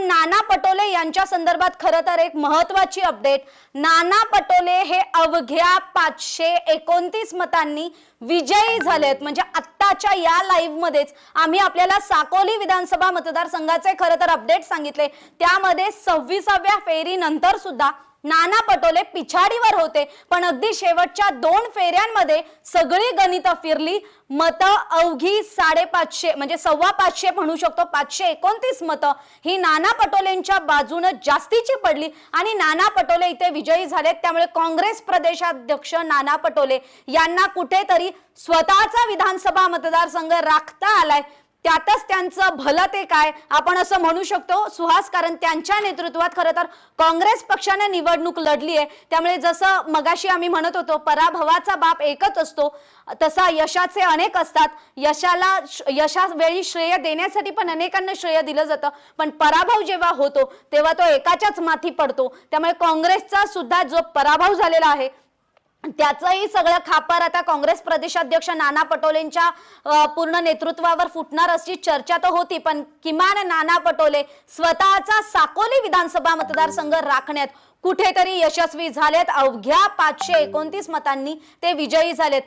पण नाना पटोले यांच्या संदर्भात खरं तर एक महत्वाची अपडेट नाना पटोले हे अवघ्या पाचशे एकोणतीस मतांनी विजयी झालेत. म्हणजे आत्ताच्या या लाईव्ह मध्येच आम्ही आपल्याला साकोली विधानसभा मतदारसंघाचे खरं तर अपडेट सांगितले. त्यामध्ये सव्वीसाव्या फेरीनंतर सुद्धा नाना पटोले पिछाडीवर होते. पण अगदी शेवटच्या दोन फेऱ्यांमध्ये सगळी गणित फिरली. मतं अवघी साडेपाचशे म्हणजे सव्वा पाचशे म्हणू शकतो. पाचशे एकोणतीस मतं ही नाना पटोलेंच्या बाजूनं जास्तीची पडली. आणि नाना पटोले इथे विजयी झालेत. त्यामुळे काँग्रेस प्रदेशाध्यक्ष नाना पटोले यांना कुठेतरी स्वतःचा विधानसभा मतदारसंघ राखता आलाय. त्यातच त्यांचं भलं ते काय? आपण असं म्हणू शकतो सुहास कारण त्यांच्या नेतृत्वात खरं तर काँग्रेस पक्षाने निवडणूक लढली आहे. त्यामुळे जसं मगाशी आम्ही म्हणत होतो पराभवाचा बाप एकच असतो तसा यशाचे अनेक असतात. यशाला यशा वेळी श्रेय देण्यासाठी पण अनेकांना श्रेय दिलं जातं. पण पराभव जेव्हा होतो तेव्हा तो एकाच्याच माथी पडतो. त्यामुळे काँग्रेसचा सुद्धा जो पराभव झालेला आहे त्याचंही सगळं खापर आता काँग्रेस प्रदेशाध्यक्ष नाना पटोलेंच्या पूर्ण नेतृत्वावर फुटणार अशी चर्चा तर होती पण किमान नाना पटोले स्वतःचा साकोली विधानसभा मतदारसंघ राखण्यात कुठेतरी यशस्वी झालेत. अवघ्या पाचशे एकोणतीस मतांनी ते विजयी झालेत.